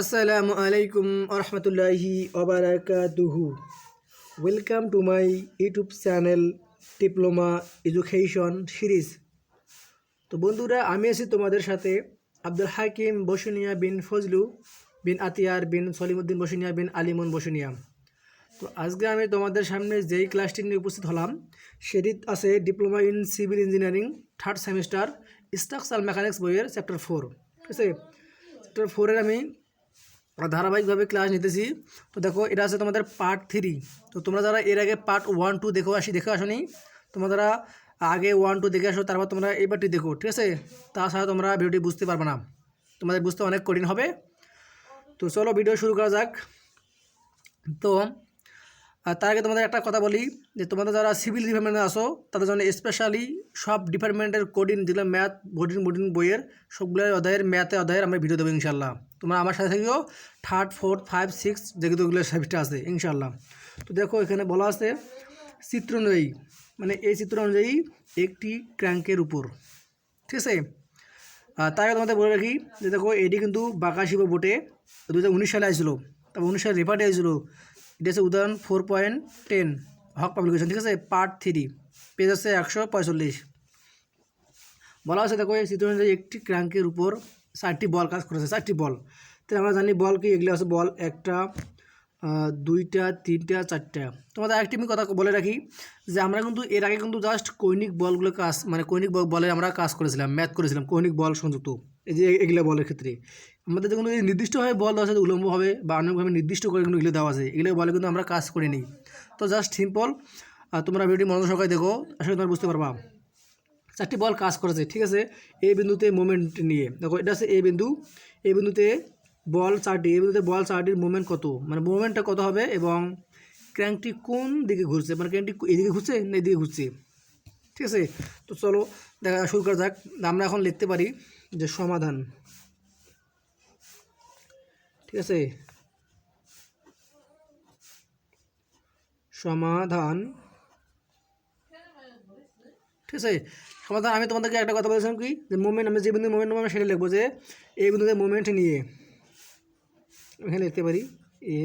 আসসালামু আলাইকুম আরহামতুল্লাহি ওবারাকাতুহু। Welcome to my YouTube channel diploma education series তো বন্ধুরা, আমি আছি তোমাদের সাথে আব্দুল হাকিম বসুনিয়া বিন ফজলু বিন আতিয়ার বিন সলিমুদ্দিন বসুনিয়া বিন আলিমুন বসুনিয়া। তো আজকে আমি তোমাদের সামনে যেই ক্লাসটি নিয়ে উপস্থিত হলাম, সেটি আছে diploma in civil engineering third semester structure mechanics বইয়ের চ্যাপ্টার ফোর ঠিক আছে? চ্যাপ্টার ফোরের আমি ধারাবাহিকভাবে ক্লাস নিতেছি। তো দেখো, এটা আছে তোমাদের পার্ট থ্রি তো তোমরা যারা এর আগে পার্ট ওয়ান টু দেখো আসি দেখে আসনি, তোমরা যারা আগে ওয়ান টু দেখে আসো, তারপর তোমরা এই পার্টটি দেখো, ঠিক আছে? তাছাড়া তোমরা ভিডিওটি বুঝতে পারবে না। তোমাদের বুঝতে অনেক কঠিন হবে। তো চলো ভিডিও শুরু করা যাক। তো আর তার আগে তোমাদের একটা কথা বলি, যে তোমাদের যারা সিভিল ডিপার্টমেন্টে আসো তাদের জন্য স্পেশালি সব ডিপার্টমেন্টের কোডিং যেগুলো ম্যাথ বোর্ডিং বোর্ডিং বইয়ের সবগুলো অধ্যায়ের ম্যাথে অধ্যায়ের আমরা ভিডিও দেবো ইনশাল্লাহ তোমরা আমার সাথে থেকেও থার্ড ফোর্থ ফাইভ সিক্স যেগুলোগুলো সাবজেক্ট আছে ইনশাল্লাহ তো দেখো এখানে বলা আছে, চিত্র অনুযায়ী মানে এই চিত্র অনুযায়ী একটি ক্র্যাঙ্কের উপর। ঠিক আছে? তার আগে তোমাদের বলে রাখি, যে দেখো এটি কিন্তু বাঁকা শিব বোটে দু হাজার উনিশ সালে আসছিল, তারপর উনিশ সালে রেফার্টে আসছিল। এটা হচ্ছে উদাহরণ four point ten Haque publication ঠিক আছে? পার্ট থ্রি পেজ আছে একশো পঁয়তাল্লিশ। বলা আছে দেখো চিত্র অনুযায়ী একটি ক্র্যাঙ্কের উপর চারটি বল কাজ করেছে, চারটি বল। তাহলে আমরা জানি বল কি? এগুলো আছে বল একটা দুইটা, তিনটা, চারটা। তোমাদের আরেকটি আমি কথা বলে রাখি যে আমরা কিন্তু এর আগে কিন্তু জাস্ট কৈনিক বলগুলো কাজ মানে কৈনিক বলে আমরা কাজ করেছিলাম ম্যাথ করেছিলাম কৈনিক বল সংযুক্ত। এই যে এগুলো বলের ক্ষেত্রে। আমাদের এই নির্দিষ্টভাবে বল দেওয়া আছে উলম্ব হবে বা অনেকভাবে নির্দিষ্ট করে কিন্তু এগুলো দেওয়া আছে। এগুলো বলে কিন্তু আমরা কাজ করে নিই তো জাস্ট সিম্পল তোমরা ভিডিও মনোযোগ সহকারে দেখো আসলে তোমরা বুঝতে পারবা। চারটি বল কাজ করেছে, ঠিক আছে? এই বিন্দুতে মোমেন্ট নিয়ে। দেখো, এটা আছে এ বিন্দু। এ বিন্দুতে বল চারটি, এ বিন্দুতে বল চারটির মোমেন্ট কত? মানে মোমেন্টটা কত হবে এবং ক্র্যাঙ্কটি কোন দিকে ঘুরছে? মানে ক্র্যাঙ্কটি এদিকে ঘুরছে না এদিকে ঘুরছে? ঠিক আছে? তো চলো দেখা, শুরু করা যাক। আমরা এখন লিখতে পারি যে সমাধান। ঠিক আছে? সমাধান। ঠিক আছে? সমাধান, আমি তোমাদেরকে একটা কথা বলেছিলাম কি? যে মুভমেন্ট আমি যে বিন্দু মুভমেন্ট নেব, আমি সেটা লিখব যে এই বিন্দুতে মুভমেন্ট নিয়ে। এখানে লিখতে পারি এ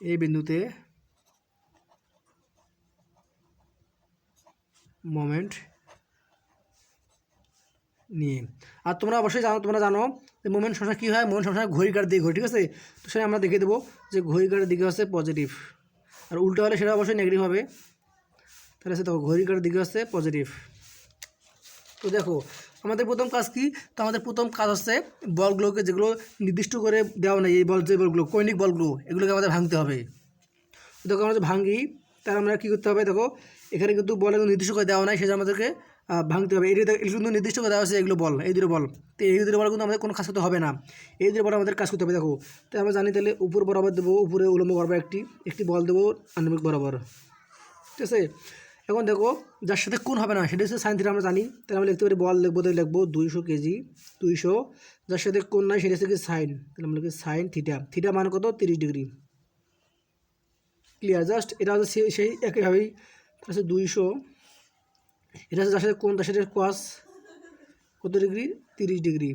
এই বিন্দুতে মোমেন্ট নিয়ে। আর তোমরা অবশ্যই জানো, তোমরা জানো যে মোমেন্ট সবসময় কী হয়? মোমেন্ট সবসময় ঘড়ি কাটার দিকে ঘড়ি ঠিক আছে? তো সেটা আমরা দেখে দেবো যে ঘড়ি কাটার দিকে হচ্ছে পজিটিভ আর উল্টো হলে সেটা অবশ্যই নেগেটিভ হবে। তাহলে সে দেখো ঘড়ি কাটার দিকে হচ্ছে পজিটিভ তো দেখো, আমাদের প্রথম কাজ কি? তো আমাদের প্রথম কাজ হচ্ছে বলগুলোকে যেগুলো নির্দিষ্ট করে দেওয়া নেই, এই বল, যে বলগুলো কৈনিক বলগুলো, এগুলোকে আমাদের ভাঙতে হবে। দেখো, আমরা যে ভাঙি, তাহলে আমরা কী করতে হবে? দেখো, এখানে কিন্তু বল নির্দিষ্ট করে দেওয়া নাই সেটা আমাদেরকে ভাঙতে হবে। এটা কিন্তু নির্দিষ্ট কথা আছে, এগুলো বল, এই দুটো বল। তো এই দুটো বল কিন্তু আমাদের কোনো কাজ করতে হবে না। এই দুটো বল আমাদের কাজ করতে হবে, দেখো। তো আমরা জানি তাহলে উপর বরাবর দেবো, উপরে উলম্ব বরাবর একটি একটি বল দেবো আনুমিক বরাবর। ঠিক আছে? এখন দেখো, যার সাথে কোন হবে না, সেটা হচ্ছে সাইন থিটা আমরা জানি। তাহলে আমরা লিখতে পারি বল লিখব, তাহলে লিখব দুইশো কেজি, দুইশো। যার সাথে কোন নাই, সেটা হচ্ছে কি সাইন তাহলে আমরা লিখি সাইন থিটা থিটা মান কত? তিরিশ ডিগ্রি। ক্লিয়ার জাস্ট এটা হচ্ছে সেই- একইভাবেই হচ্ছে দুইশো। এটা হচ্ছে যার সাথে কোন তার কোয়াস? কত ডিগ্রি? তিরিশ ডিগ্রি।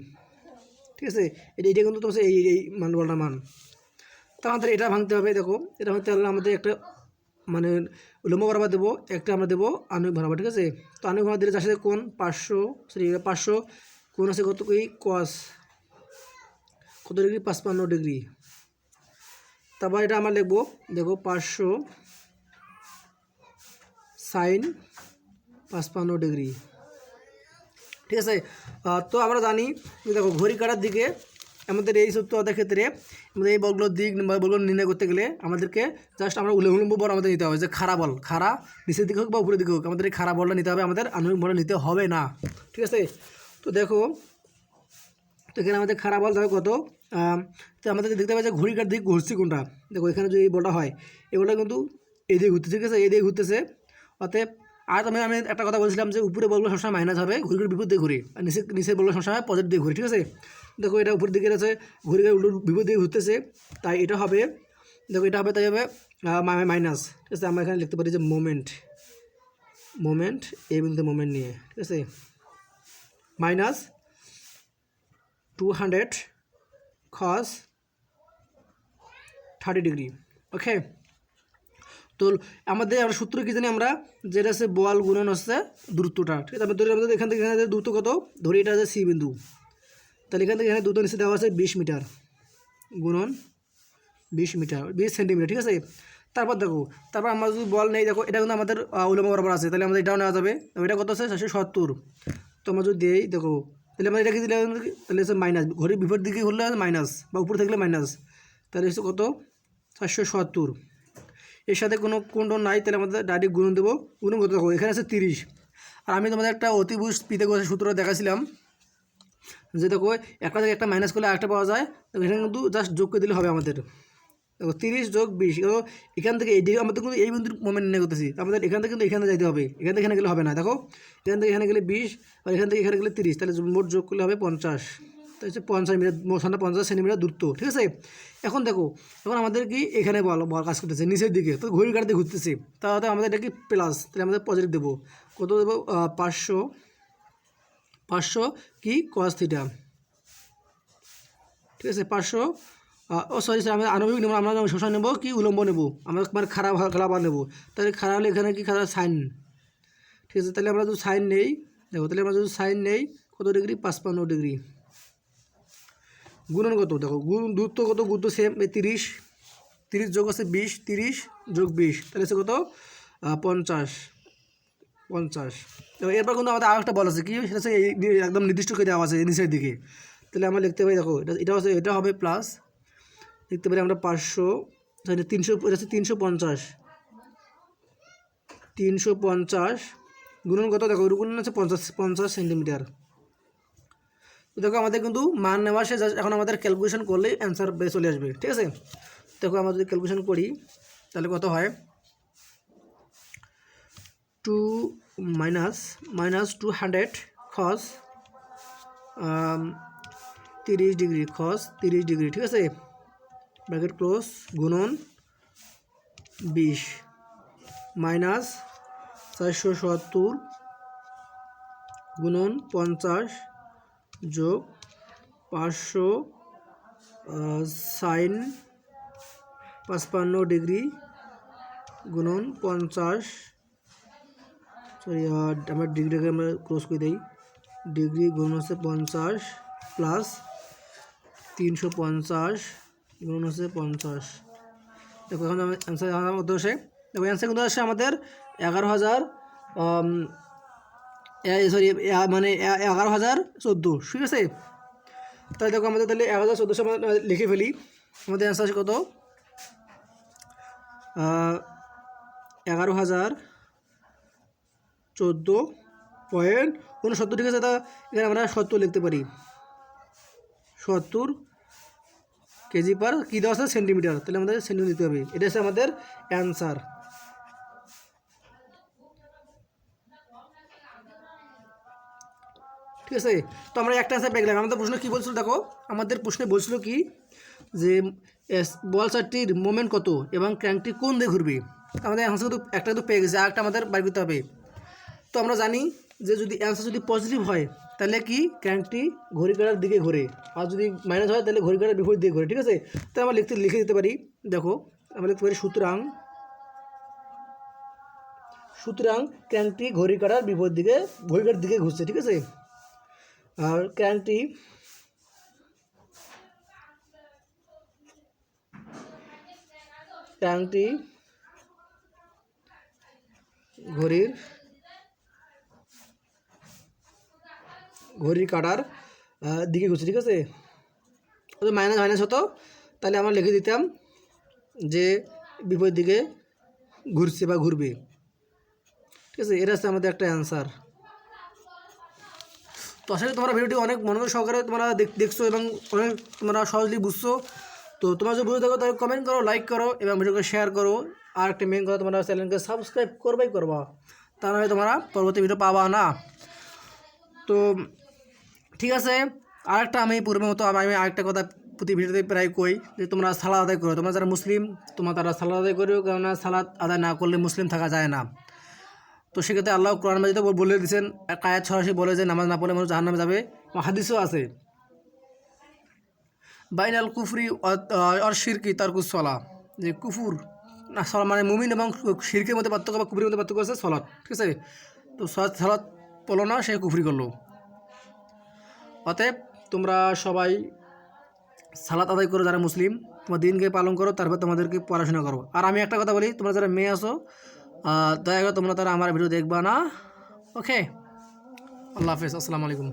ঠিক আছে? এটা এটা কিন্তু তোমার এই এই মান বলটা মান। তা আমাদের এটা ভাঙতে হবে, দেখো। এটা ভাঙতে হলে আমাদের একটা মানে উলম্ব বরাবর দেবো, একটা আমরা দেবো আনুক বরাবর ঠিক আছে? তো আনুক বরাবর দিলে যার সাথে কোন পাঁচশো সরি পাঁচশো কোন আছে কত? কি কস কত ডিগ্রি? পাঁচপান্ন ডিগ্রি। তারপর এটা আমরা লিখব, দেখো, পাঁচশো সাইন পাঁচপান্ন ডিগ্রি। ঠিক আছে? তো আমরা জানি যে দেখো, ঘড়ি কাটার দিকে আমাদের এই সত্যতার ক্ষেত্রে আমাদের এই বলগুলোর দিক বা বলগুলো নির্ণয় করতে গেলে আমাদেরকে জাস্ট আমরা উলে উলম্ব বল আমাদের নিতে হবে, যে খারাপ বল। খাড়া নিচের দিকে হোক বা উপরের দিকে হোক, আমাদের এই খারাপ বলটা নিতে হবে, আমাদের আনুমিক বলটা নিতে হবে না। ঠিক আছে? তো দেখো, তো এখানে আমাদের খারাপ বল দেখো কত? তো আমাদের দেখতে পাচ্ছি ঘড়ি কাটার দিক ঘুরছি কোনটা? দেখো, এখানে যে এই বলটা হয়, এই বলটা কিন্তু এই দিকে ঘুরতেছে, ঠিক আছে? এই দিকে ঘুরতেছে, অতএব আর আমি আমি একটা কথা বলছিলাম যে উপরে বলগুলো সবসময় মাইনাস হবে ঘুরি ঘুরি বিপদ দিকে ঘুরে। আর নিচে নিচের বলগুলো সবসময় পজিটিভ দিকে ঘুরে, ঠিক আছে? দেখো এটা উপর দিকে আছে ঘুরে ঘুরে উল্টো বিপদ দিয়ে ঘুরতেছে, তাই এটা হবে, দেখো এটা হবে, তাই হবে মাইনাস ঠিক আছে, আমরা এখানে লিখতে পারি যে মোমেন্ট মোমেন্ট এই বিন্দুতে মোমেন্ট নিয়ে, ঠিক আছে? Minus two hundred cos thirty degree okay তো আমাদের আমরা সূত্র কি জানি আমরা? যেটা হচ্ছে বল গুণন হচ্ছে দূরত্বটা ঠিক আছে? আমরা ধরি আমাদের এখান থেকে এখানে দূরত্ব কত? ধরি এটা হচ্ছে সি বিন্দু। তাহলে এখান থেকে এখানে দূরত্ব নিচে দেওয়া আছে বিশ মিটার গুণন বিশ মিটার বিশ সেন্টিমিটার ঠিক আছে? তারপর দেখো তারপর আমরা যদি বল নেই দেখো এটা কিন্তু আমাদের আহ, উলম্ব বরাবর আছে তাহলে আমাদের এটাও নেওয়া যাবে। এটা কত আছে চারশো সত্তর। তো আমরা যদি দেই দেখো তাহলে আমরা এটাকে দিলে তাহলে হচ্ছে মাইনাস ঘড়ির বিপরীত দিকে হলে মাইনাস বা উপর থাকলে মাইনাস তাহলে হচ্ছে কত? চারশো সত্তর। এর সাথে কোনো কোন নাই, তাহলে আমাদের ডাইরেক্ট গুণন দেবো। কত দেখো এখানে আছে তিরিশ। আর আমি তোমাদের একটা অতিভুজ পিতাগোষের সূত্র দেখাছিলাম, যে দেখো, একটা থেকে একটা মাইনাস করলে আরেকটা পাওয়া যায় এখানে কিন্তু জাস্ট যোগ করে দিলে হবে আমাদের। দেখো, তিরিশ যোগ বিশ এখান থেকে এই আমাদের কিন্তু এই বিন্দুর মোমেন্ট নিয়ে করতেছি। আমাদের এখান থেকে কিন্তু এখানে যাইতে হবে। এখান থেকে এখানে গেলে হবে না। দেখো, এখান থেকে এখানে গেলে বিশ, আর এখান থেকে এখানে গেলে তিরিশ, তাহলে মোট যোগ করলে হবে পঞ্চাশ। তো হচ্ছে পঞ্চাশ মিটার মোসানটা পঞ্চাশ সেন্টিমিটার দূরত্ব, ঠিক আছে? এখন দেখো, এখন আমাদের কি এখানে বল বল কাজ করতেছে, নিচের দিকে, তো ঘড়ির কাটতে ঘুরতেছে, তাহলে আমাদের এটা কি প্লাস তাহলে আমাদের পজিটিভ দেবো। কত দেবো? পাঁচশো পাঁচশো কি কস থিটা ঠিক আছে, পাঁচশো ও সরি স্যার আমরা আণবিক নেব, আমরা শোষণ নেব, কি উলম্ব নেব? আমরা মানে খারাপ খারাপ নেব। তাহলে খারাপ হলে এখানে কি খারাপ সাইন ঠিক আছে, তাহলে আমরা যদি সাইন নেই, দেখো, তাহলে আমরা যদি সাইন নেই, কত ডিগ্রি পাঁচপান্ন ডিগ্রি গুণন দেখো, গুণ দূরত্ব কত গুরুত্ব সেম তিরিশ তিরিশ যোগ আছে বিশ, তিরিশ যোগ বিশ, তাহলে সে কত? পঞ্চাশ পঞ্চাশ। এরপর কিন্তু আমাদের আরেকটা বল আছে, কি? সেটা হচ্ছে একদম নির্দিষ্ট করে দেওয়া আছে, নিচের দিকে। তাহলে আমরা লিখতে পারি, দেখো, এটা এটা হচ্ছে, এটা হবে প্লাস লিখতে পারি আমরা পাঁচশো সরি তিনশো, এটা হচ্ছে তিনশো পঞ্চাশ। তিনশো পঞ্চাশ গুণন কত দেখো গুণন আছে পঞ্চাশ পঞ্চাশ সেন্টিমিটার দেখো আমাদের কিন্তু মান নেওয়া শেষ, এখন আমাদের ক্যালকুলেশন করলেই অ্যান্সার চলে আসবে, ঠিক আছে? দেখো আমরা যদি ক্যালকুলেশন করি, তাহলে কত হয়? Two minus minus two hundred খস তিরিশ ডিগ্রি খস তিরিশ ডিগ্রি ঠিক আছে? ব্র্যাকেট ক্লোজ গুণন বিশ মাইনাস চারশো সত্তর, গুণন পঞ্চাশ যোগ পাঁচশো সাইন পাঁচপান্ন ডিগ্রি গুণন পঞ্চাশ। সরি আমরা ডিগ্রিটাকে আমরা ক্রস করে দিই। ডিগ্রি গুণ হচ্ছে পঞ্চাশ প্লাস তিনশো পঞ্চাশ গুণ হচ্ছে পঞ্চাশ। দেখো, এখন অ্যান্সার কত আসে দেখো অ্যান্সার কত আসে আমাদের এগারো হাজার সরি মানে এগারো হাজার চোদ্দ, ঠিক আছে? তাহলে দেখো আমাদের তাহলে এগারো হাজার চোদ্দোশো লিখে ফেলি। আমাদের অ্যান্সার আছে কত? এগারো হাজার চোদ্দ পয়েন্ট উনসত্তর, ঠিক আছে? তা এখানে আমরা সত্তর লিখতে পারি। সত্তর কেজি পার কী দেওয়া আছে? সেন্টিমিটার। তাহলে আমাদের সেন্টিমিটার দিতে হবে। এটা হচ্ছে আমাদের অ্যান্সার ঠিক আছে? তো আমরা একটা অ্যান্সার পেয়ে গেলাম। আমাদের প্রশ্ন কী বলছিল দেখো? আমাদের প্রশ্নে বলছিল কি? যে বল চারটির মোমেন্ট কত এবং ক্র্যাঙ্কটি কোন দিকে ঘুরবে? আমাদের অ্যান্সার কিন্তু একটা কিন্তু পেয়ে গেছে, আরেকটা আমাদের বাইর করতে হবে। তো আমরা জানি যে, যদি অ্যান্সার যদি পজিটিভ হয়, তাহলে কি? ক্র্যাঙ্কটি ঘড়ি কাটার দিকে ঘোরে। আর যদি মাইনাস হয়, তাহলে ঘড়ি কাটার বিপরীত দিকে ঘোরে, ঠিক আছে? তো আমরা লিখতে, লিখে দিতে পারি। দেখো, আমরা লিখতে পারি সুতরাং সুতরাং ক্র্যাঙ্কটি ঘড়ি কাটার বিপরীত দিকে ঘড়ি কাটার দিকে ঘুরছে, ঠিক আছে? আর ক্র্যাঙ্কটি ক্র্যাঙ্কটি ঘড়ির? ঘড়ির কাটার দিকে ঘুরছে, ঠিক আছে? মাইনাস মাইনাস হতো, তাহলে আমরা লিখে দিতাম যে বিপরীত দিকে ঘুরছে বা ঘুরবে। ঠিক আছে? এটা হচ্ছে আমাদের একটা অ্যান্সার তো আশা করি তোমরা ভিডিওটি অনেক মনোযোগ সহকারে তোমরা দেখ- দেখছ এবং অনেক তোমরা সহজলি বুঝছ। তো তোমরা যদি বুঝে থাকো, তাহলে কমেন্ট করো লাইক করো এবং ভিডিওকে শেয়ার করো। আর একটা মেন কথা তোমরা চ্যানেলকে সাবস্ক্রাইব করবাই করবা। তা নাহলে তোমরা পরবর্তী ভিডিও পাবা না। তো ঠিক আছে, আরেকটা আমি পূর্বের মতো আমি আরেকটা কথা প্রতি ভিডিওতে প্রায় কই যে তোমরা সালাদ আদায় করো। তোমরা যারা মুসলিম, তোমরা তারা সালাদ আদায় করিও, কেননা সালাদ আদায় না করলে মুসলিম থাকা যায় না। তো সেক্ষেত্রে আল্লাহ কোরআন মাজিদে বলে দিয়েছেন কায়াত সরাসরি বলে যে নামাজ না পড়লে মানুষ জাহান্নামে যাবে। এবং হাদিসও আছে। বাইনাল কুফরি অর শিরকি তার সলা। যে কুফুর, না, সলা মানে মুমিন এবং শিরকের মধ্যে পার্থক্য বা কুফরির মধ্যে পার্থক্য আছে সলাৎ, ঠিক আছে? তো সলাৎ সলাৎ পড়ল না, সে কুফরি করল। অতএব তোমরা সবাই সালাত আদায় করো যারা মুসলিম, তোমার দিনকে পালন করো, তারপর তোমাদেরকে পড়াশোনা করো। আর আমি একটা কথা বলি, তোমরা যারা মেয়ে আসো দয়া করে তোমরা তারা আমার ভিডিও দেখবা না। ওকে আল্লাহ হাফেজ আসসালামু আলাইকুম।